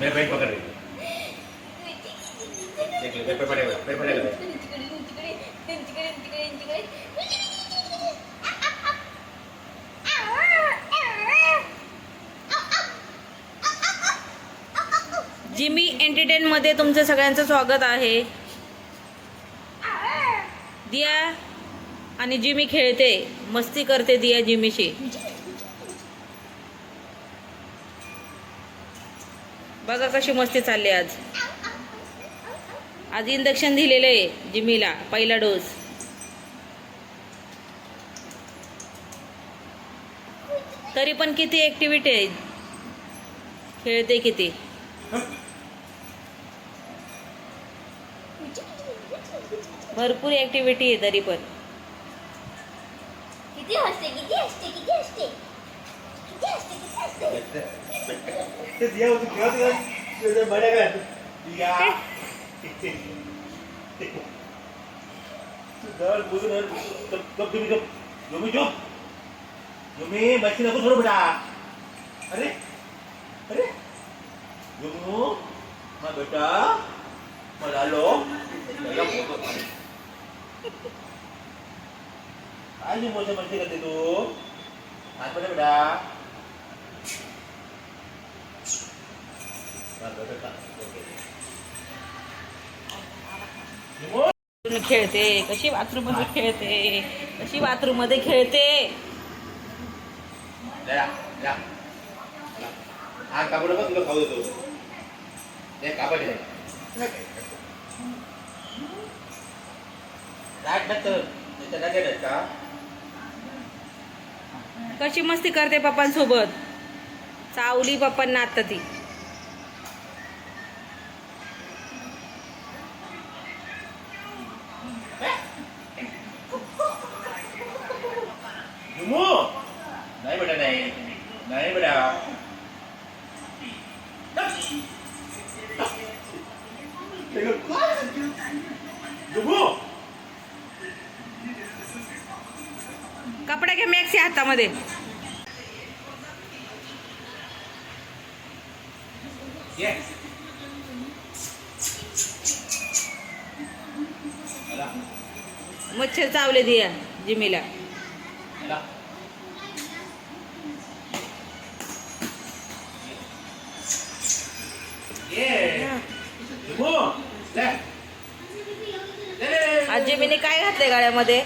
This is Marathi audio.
मेरे भाई पकड़ रही जिमी एंटरटेन मध्ये तुमचं सगळ्यांचं स्वागत आहे. दिया आणि जिमी खेळते. मस्ती करते दिया जिमीशी. बघा कशी मस्ती चालली आज. आज इंजेक्शन दिलेलं आहे जिमीला पहिला डोस तरी पण किती ऍक्टिव्हिटी आहे? खेळते किती? भरपूर ऍक्टिव्हिटी आहे तरी पण. किती हसते किती हसते किती हसते. किती नको बेटा अरे अरे जुमू बेटा मला काय करते तू हात बेटा हा, बेटा का? ओके. जुमू? खेळते? कशी बाथरूममध्ये खेळते? कशी बाथरूममध्ये खेळते कशी मस्ती करते पप्पांसोबत? चावली पप्पांना आता ती जुमू नाही बेटा नाही नाही बेटा कपडे घे मॅक्सी हातामध्ये. मच्छर चावले दिया जिमीला आला. ये जुमू ले ले, ले, ले. आज जिमीने काय घातले गाड्यामध्ये